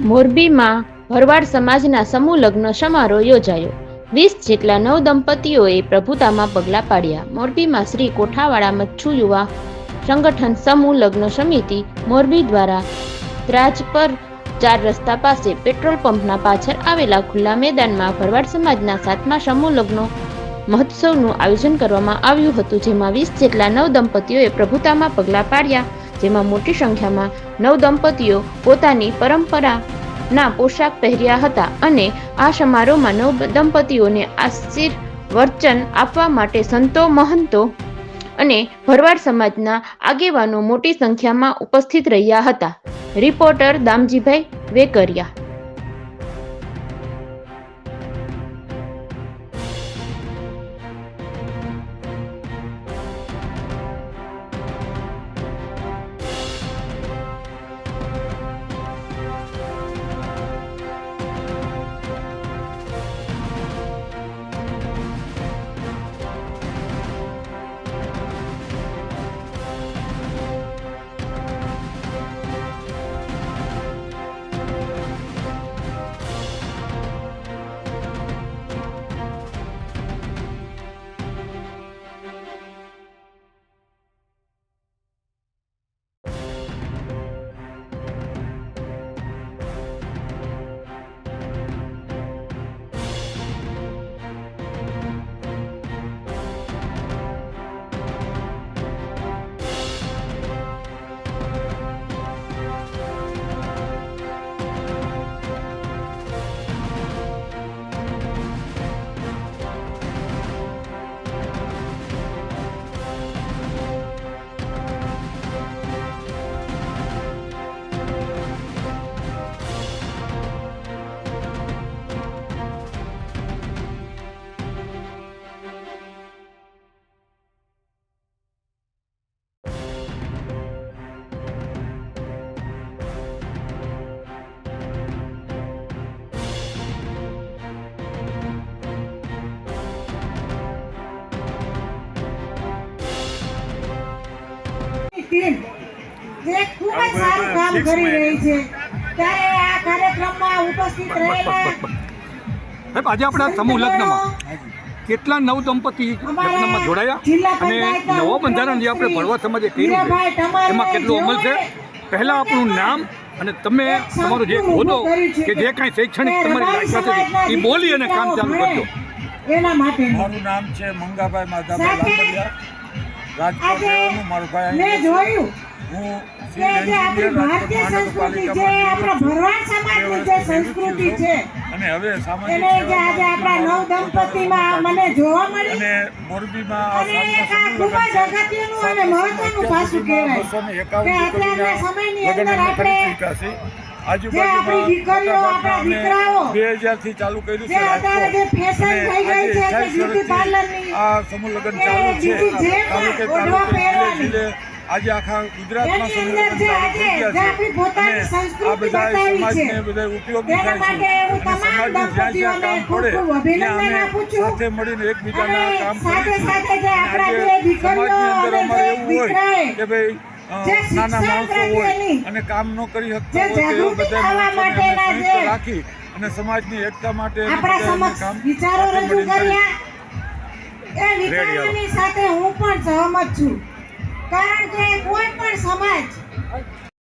મોરબીમાં ભરવાડ સમાજના સમૂહ લગ્ન સમારોહ યોજાયો. વીસ જેટલા નવ દંપતીઓએ પ્રભુતામાં પગલાં પાડ્યા. મોરબીમાં શ્રી કોઠાવાડા મચ્છુ યુવા સંગઠન સમૂહ લગ્ન સમિતિ મોરબી દ્વારા ત્રાજપર ચાર રસ્તા પાસે પેટ્રોલ પંપના પાછળ આવેલા ખુલ્લા મેદાનમાં ભરવાડ સમાજના સાતમા સમૂહ લગ્નો મહોત્સવનું આયોજન કરવામાં આવ્યું હતું, જેમાં વીસ જેટલા નવ દંપતીઓએ પ્રભુતામાં પગલાં પાડ્યા. જેમાં મોટી સંખ્યામાં નવ દંપતીઓ પોતાની પરંપરાના પોશાક પહેર્યા હતા અને આ સમારોહમાં નવ દંપતીઓને આશીર્વચન આપવા માટે સંતો, મહંતો અને ભરવાડ સમાજના આગેવાનો મોટી સંખ્યામાં ઉપસ્થિત રહ્યા હતા. રિપોર્ટર દામજીભાઈ વેકરિયા. ટીમ જે ખૂબ જ સારું કામ કરી રહી છે. ત્યારે આ કાર્યક્રમમાં ઉપસ્થિત રહેલા સાહેબ આજે આપણા સમૂહ લગ્નમાં કેટલા નવ દંપતી લગ્નમાં જોડાયા? અને નવો બંધારણ જે આપણે ભરવા સમાજે કર્યું છે એમાં કેટલો અમલ છે? પહેલાં આપણું નામ અને તમે તમારો જે છે કે જે કાંઈ શૈક્ષણિક તમારી લાયકાત એ બોલી અને કામ ચાલુ કરજો. એના માટે મારું નામ છે મંગાભાઈ માધાભાઈ લાંબડિયા રાજકોટ રહેવાનું મારું ભાઈ. જોયું હું કે જે આપણી ભારતીય સંસ્કૃતિ જે આપણા ભરવાડ સમાજની જે સંસ્કૃતિ છે અને હવે સામાજિક એને આજે આપણા નવ દંપતીમાં મને જોવા મળી. અને મોરબીમાં અને એક આ ખૂબ જ અગત્યનું અને મહત્વનું પાસું કહેવાય. કે અત્યારના સમયની અંદર આપણે જે દીકરીઓ, આપણા દીકરાઓ, બે હજારથી ચાલુ કર્યું છે અત્યારે જે ફેશન થઈ ગઈ છે બ્યુટી પાર્લરની આ સમૂહ લગ્ન ચાલુ છે. તાલુકે તાલુકે જિલ્લે આજે આખા ગુજરાતમાં એની સમૂહ અંદર લગ્ન જે ચાલુ થઈ આજે ગયા જે છે. અને આ બધા સમાજને બધા ઉપયોગી થાય છે. સમાજનું જ્યાં જ્યાં કામ પડે ત્યાં અમે સાથે મળીને એકબીજાના કામ કરીએ છીએ. આજે સમાજની અંદર અમારે એવું હોય કે ભાઈ નાના માણસો હોય અને કામ ન કરી શકતા હોય તો જાગૃતિ બધા માણસોને રાખી અને સમાજની એકતા માટે કામ વિચારો રજૂ કર્યા. એ વિચારોની સાથે હું પણ સહમત છું. કારણ કે કોઈ પણ સમાજ